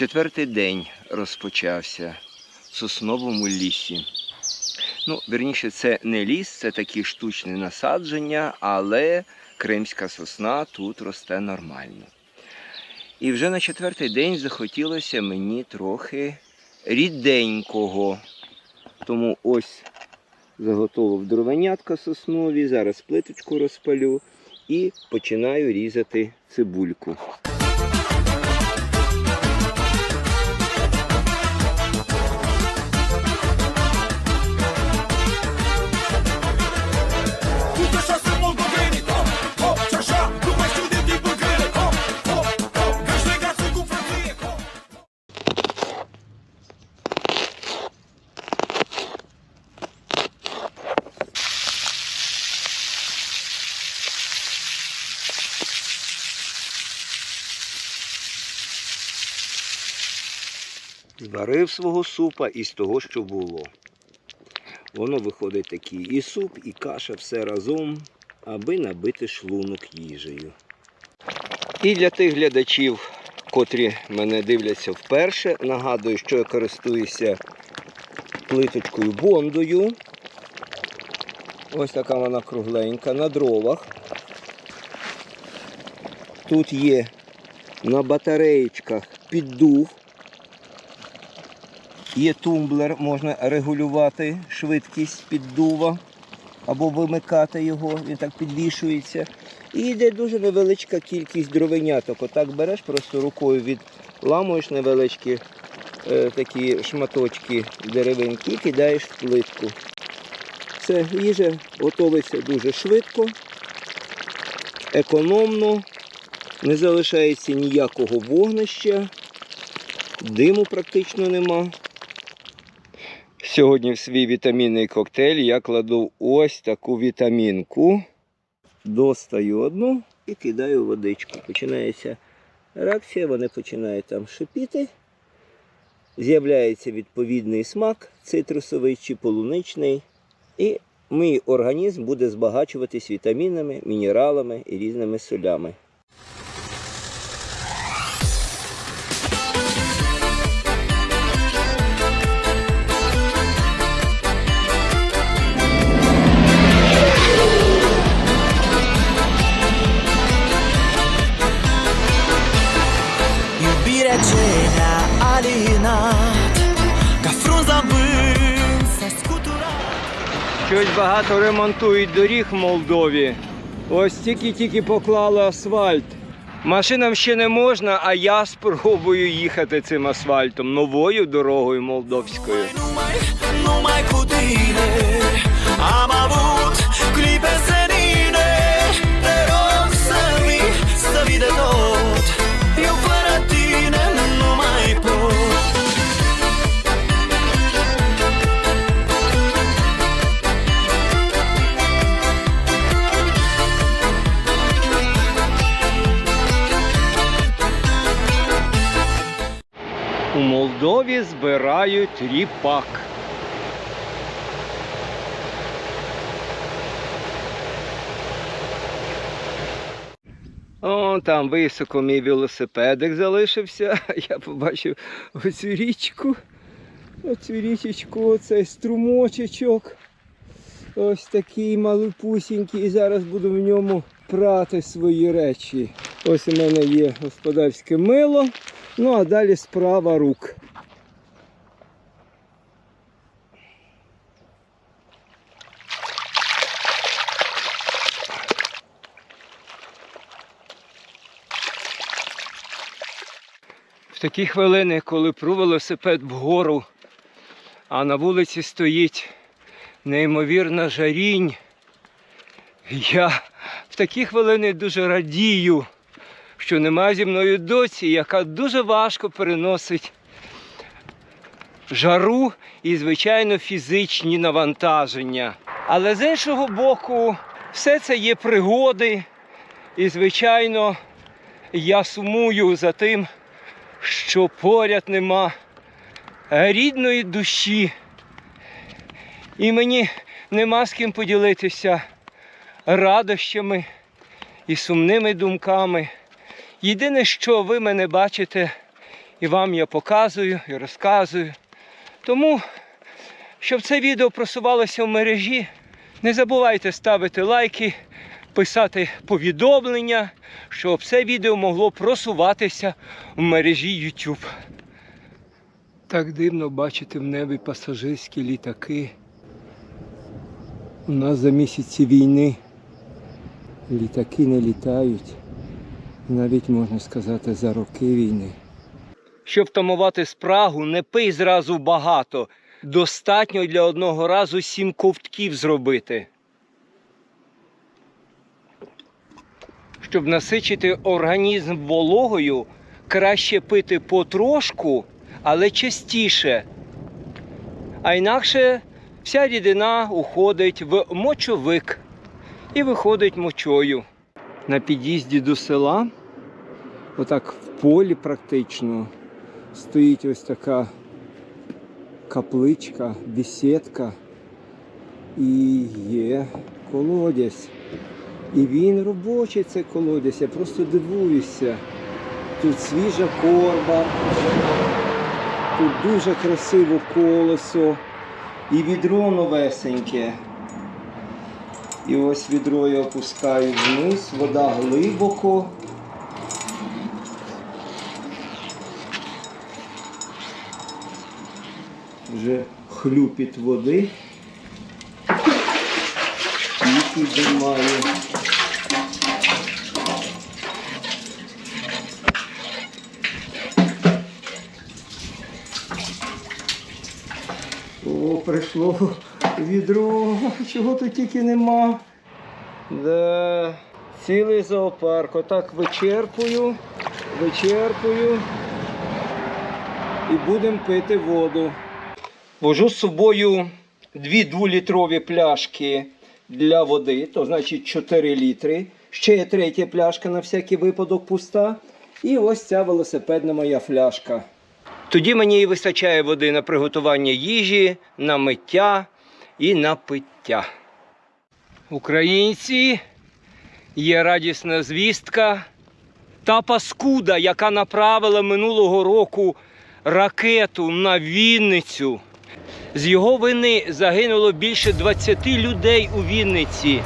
Четвертий день розпочався в сосновому лісі. Ну, вірніше, це не ліс, це такі штучні насадження, але кримська сосна тут росте нормально. І вже на четвертий день захотілося мені трохи ріденького. Тому ось заготовив дровенятка соснові, зараз плиточку розпалю і починаю різати цибульку. Зварив свого супа із того, що було. Воно виходить такий і суп, і каша все разом, аби набити шлунок їжею. І для тих глядачів, котрі мене дивляться вперше, нагадую, що я користуюся плиточкою бондою. Ось така вона кругленька на дровах. Тут є на батареєчках піддув. Є тумблер, можна регулювати швидкість піддува або вимикати його, він так підвішується. І йде дуже невеличка кількість дровеняток. Отак береш, просто рукою відламуєш невеличкі е, такі шматочки деревинки і кидаєш в плитку. Це їжа готовиться дуже швидко, економно, не залишається ніякого вогнища, диму практично нема. Сьогодні в свій вітамінний коктейль я кладу ось таку вітамінку. Достаю одну і кидаю водичку. Починається реакція, вони починають там шипіти. З'являється відповідний смак цитрусовий чи полуничний. І мій організм буде збагачуватись вітамінами, мінералами і різними солями. Iubirea alienat Ca frunza vânsă scuturat Щось багато ремонтують доріг в Молдові. Ось тільки-тільки поклали асфальт. Машинам ще не можна, а я спробую їхати цим асфальтом новою дорогою молдовською. Numai, numai cu tine Am avut clipe senine Молдові збирають ріпак. О, там високо мій велосипедик залишився. Я побачив оцю річку. Оцю річечку, оцей струмочечок. Ось такий малипусінький. І зараз буду в ньому прати свої речі. Ось у мене є господарське мило. Ну а далі справа рук. Такі хвилини, коли пру велосипед вгору, а на вулиці стоїть неймовірна жарінь, я в такі хвилини дуже радію що нема зі мною доці, яка дуже важко переносить жару і, звичайно, фізичні навантаження. Але з іншого боку, все це є пригоди, і, звичайно, я сумую за тим, що поряд нема рідної душі. І мені нема з ким поділитися радощами і сумними думками. Єдине, що ви мене бачите І вам я показую і розказую. Тому, щоб це відео просувалося в мережі, не забувайте ставити лайки, писати повідомлення, щоб це відео могло просуватися в мережі YouTube. Так дивно бачити в небі пасажирські літаки. У нас за місяці війни літаки не літають. Навіть можна сказати за роки війни. Щоб втамувати спрагу, не пий зразу багато. Достатньо для одного разу сім ковтків зробити. Щоб насичити організм вологою, краще пити потрошку, але частіше. А інакше вся рідина уходить в мочовик і виходить мочою. На під'їзді до села, отак в полі практично, стоїть ось така капличка, бесідка і є колодязь. І він робочий цей колодязь, я просто дивуюся. Тут свіжа корба, тут дуже красиво колесо і відро новесеньке. І ось відро я опускаю вниз, вода глибоко. Вже хлюпіт води. І підіймаю. О, прийшло відро, чого тут тільки нема. Да. Цілий зоопарк. Отак вичерпую, вичерпую і будемо пити воду. Вожу з собою дві дволітрові пляшки для води, то значить 4 літри. Ще є третя пляшка на всякий випадок пуста. І ось ця велосипедна моя фляжка. Тоді мені і вистачає води на приготування їжі, на миття і на пиття. Українці є радісна звістка. Та паскуда, яка направила минулого року ракету на Вінницю. З його вини загинуло більше 20 людей у Вінниці.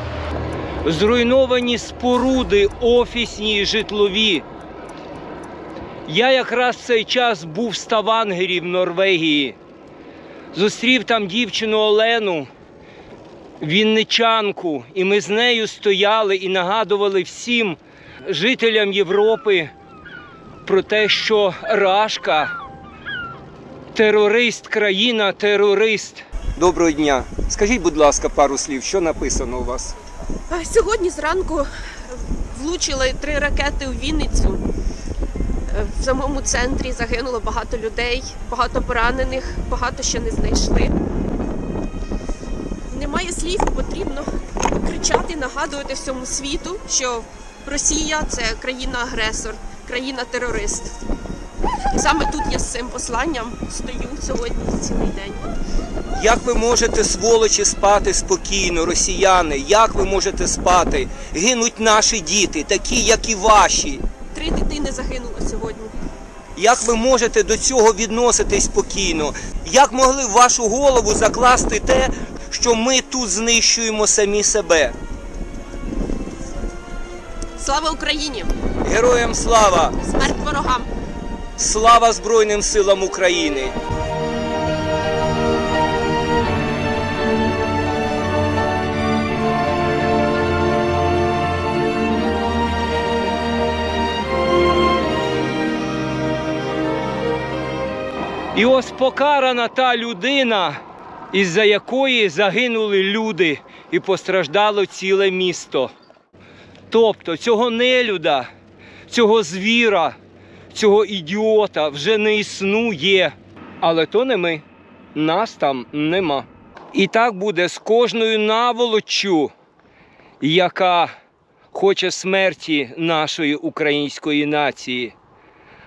Зруйновані споруди, офісні і житлові. Я якраз в цей час був в Ставангері в Норвегії. Зустрів там дівчину Олену, вінничанку, і ми з нею стояли і нагадували всім жителям Європи про те, що Рашка терорист, країна терорист. Доброго дня. Скажіть, будь ласка, пару слів, що написано у вас? Сьогодні зранку влучили три ракети у Вінницю. В самому центрі загинуло багато людей, багато поранених, багато ще не знайшли. Немає слів, потрібно кричати, нагадувати всьому світу, що Росія це країна-агресор, країна-терорист. Саме тут я з цим посланням стою сьогодні цілий день. Як ви можете, сволочі, спати спокійно, росіяни? Як ви можете спати? Гинуть наші діти, такі, як і ваші. Три дитини сьогодні. Як ви можете до цього відноситись спокійно? Як могли в вашу голову закласти те, що ми тут знищуємо самі себе? Слава Україні! Героям слава! Смерть ворогам! Слава Збройним силам України! І ось покарана та людина, із-за якої загинули люди і постраждало ціле місто. Тобто цього нелюда, цього звіра, цього ідіота вже не існує. Але то не ми. Нас там нема. І так буде з кожною наволоччю, яка хоче смерті нашої української нації.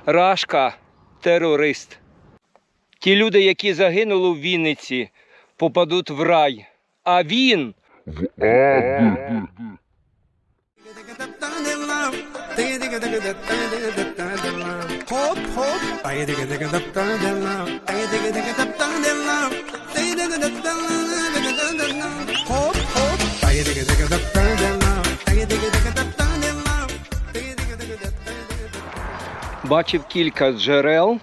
Рашка терорист. Ті люди, які загинули в Вінниці, попадуть в рай. А він. Бачив кілька джерел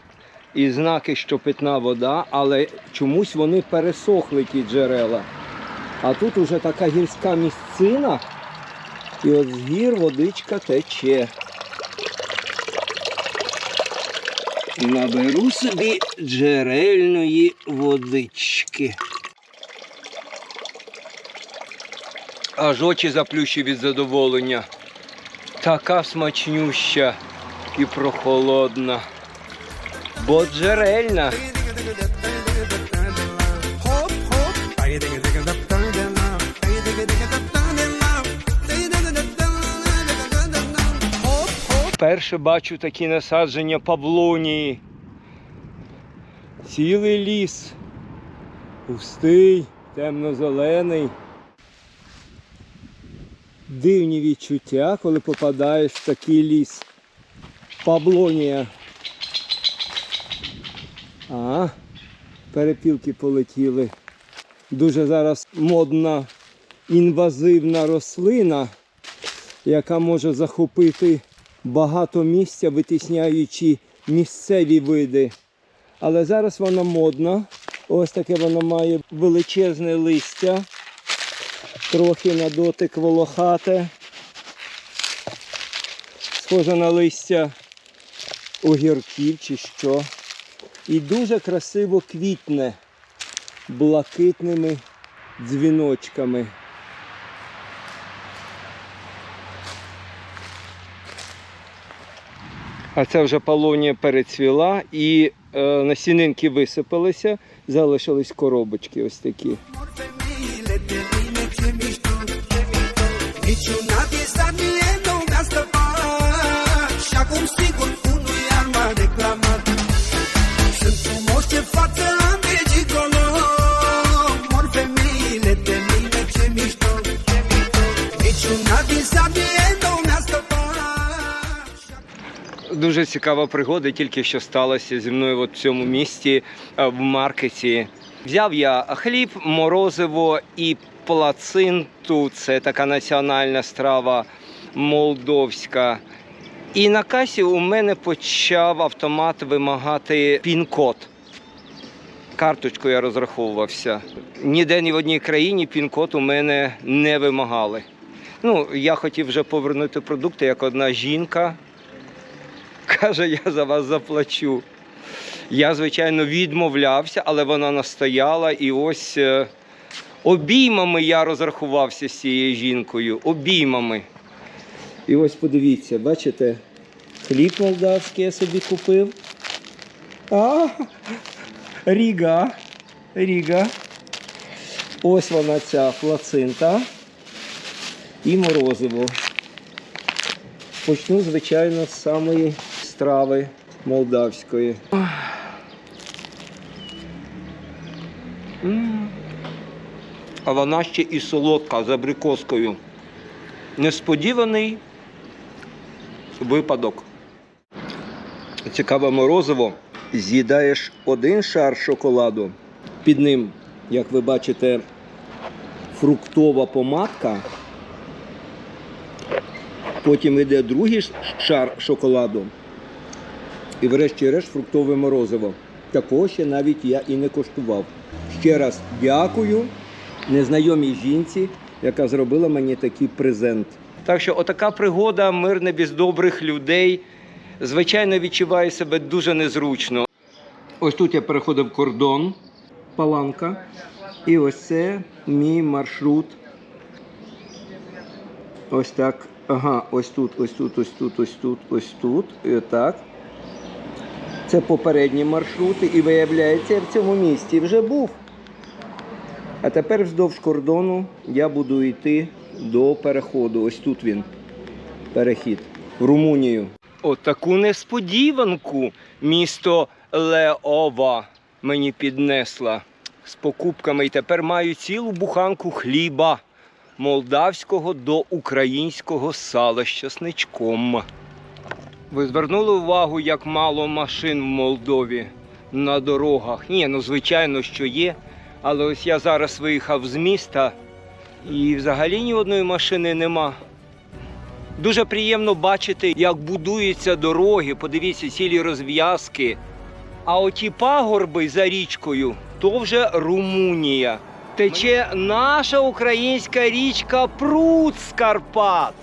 і знаки, що питна вода, але чомусь вони пересохли ті джерела. А тут уже така гірська місцина, і от з гір водичка тече. Наберу собі джерельної водички. Аж очі заплющив від задоволення. Така смачнюща і прохолодна. Бо джерельна. Перше бачу такі насадження павлонії. Цілий ліс. Густий, темно-зелений. Дивні відчуття, коли попадаєш в такий ліс. Павлонія. А, перепілки полетіли. Дуже зараз модна інвазивна рослина, яка може захопити багато місця, витісняючи місцеві види. Але зараз вона модна. Ось таке вона має величезне листя, трохи на дотик волохате. Схоже на листя огірків чи що. І дуже красиво квітне блакитними дзвіночками. А це вже полонія перецвіла і е, насінинки висипалися, залишились коробочки ось такі. Femeile Дуже цікава пригода, тільки що сталася зі мною от в цьому місті е, в маркеті. Взяв я хліб, морозиво і плацинту. Це така національна страва молдовська. І на касі у мене почав автомат вимагати пін-код. Карточкою я розраховувався. Ніде ні в одній країні пін-код у мене не вимагали. Ну, я хотів вже повернути продукти, як одна жінка Каже, я за вас заплачу. Я, звичайно, відмовлявся, але вона настояла, і ось е, обіймами я розрахувався з цією жінкою. Обіймами. І ось подивіться, бачите, хліб молдавський я собі купив. А, Ріга. Ріга. Ось вона ця плацинта і морозиво. Почну, звичайно, з самої страви молдавської. А вона ще і солодка з абрикоскою. Несподіваний випадок. Цікаве морозиво. З'їдаєш один шар шоколаду. Під ним, як ви бачите, фруктова помадка. Потім йде другий шар шоколаду. І врешті-решт фруктове морозиво. Такого ще навіть я і не коштував. Ще раз дякую незнайомій жінці, яка зробила мені такий презент. Так що отака пригода, мирне без добрих людей. Звичайно, відчуваю себе дуже незручно. Ось тут я переходив кордон, паланка. І ось це мій маршрут Ось так. Ага, ось тут, ось тут, ось тут, ось тут, ось тут. І отак. Це попередні маршрути. І виявляється, я в цьому місті вже був. А тепер вздовж кордону я буду йти до переходу. Ось тут він. Перехід. В Румунію. Отаку несподіванку місто Леова мені піднесла з покупками. І тепер маю цілу буханку хліба молдавського до українського сала з часничком. Ви звернули увагу, як мало машин в Молдові на дорогах? Ні, ну звичайно, що є. Але ось я зараз виїхав з міста і взагалі ні одної машини нема. Дуже приємно бачити, як будуються дороги, подивіться, цілі розв'язки. А оті пагорби за річкою то вже Румунія. Тече наша українська річка Прут з Карпат.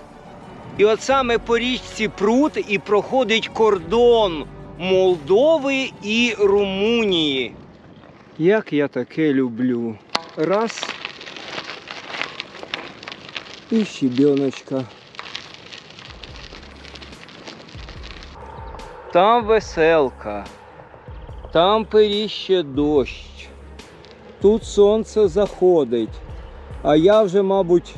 І от саме по річці Прут і проходить кордон Молдови і Румунії. Як я таке люблю. Раз. І щебеночка. Там веселка, там періще дощ, тут сонце заходить, а я вже, мабуть,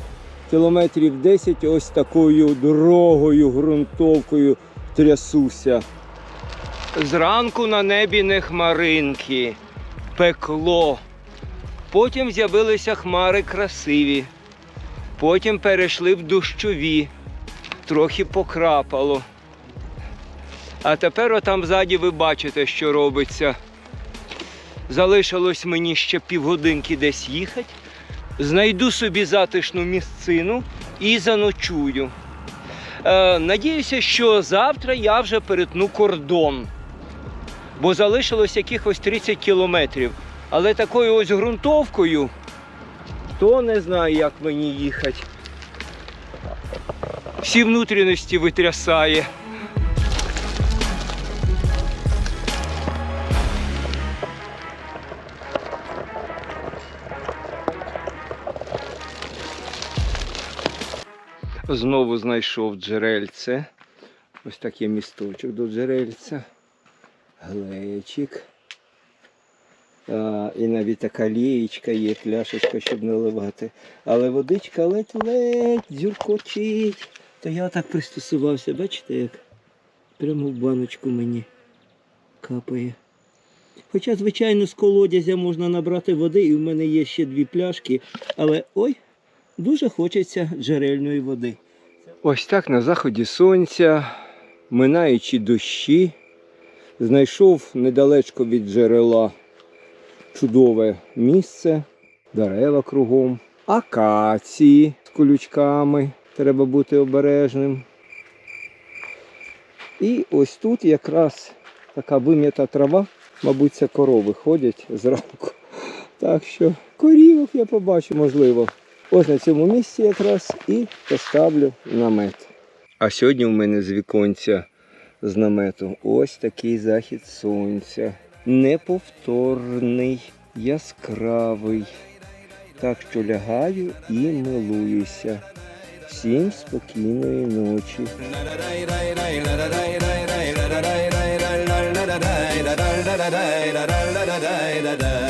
кілометрів 10 ось такою дорогою, ґрунтовкою трясуся. Зранку на небі не хмаринки, пекло. Потім з'явилися хмари красиві, потім перейшли в дощові, трохи покрапало. А тепер отам ззаді ви бачите, що робиться. Залишилось мені ще півгодинки десь їхати. Знайду собі затишну місцину і заночую. Е, надіюся, що завтра я вже перетну кордон, бо залишилось якихось 30 кілометрів. Але такою ось ґрунтовкою, то не знаю, як мені їхати. Всі внутрішності витрясає. Знову знайшов джерельце. Ось такий місточок до джерельця. Глечик. А, і навіть така лієчка є, пляшечка, щоб наливати. Але водичка ледь-ледь дзюркочить. То я так пристосувався, бачите, як прямо в баночку мені капає. Хоча, звичайно, з колодязя можна набрати води, і в мене є ще дві пляшки, але ой, дуже хочеться джерельної води. Ось так на заході сонця, минаючи дощі, знайшов недалечко від джерела чудове місце, дерева кругом, акації з колючками. Треба бути обережним. І ось тут якраз така вим'ята трава, мабуть, це корови ходять зранку. Так що корівок я побачу, можливо. Ось на цьому місці якраз і поставлю намет. А сьогодні в мене з віконця з намету ось такий захід сонця. Неповторний, яскравий. Так що лягаю і милуюся. Всім спокійної ночі. da da da da da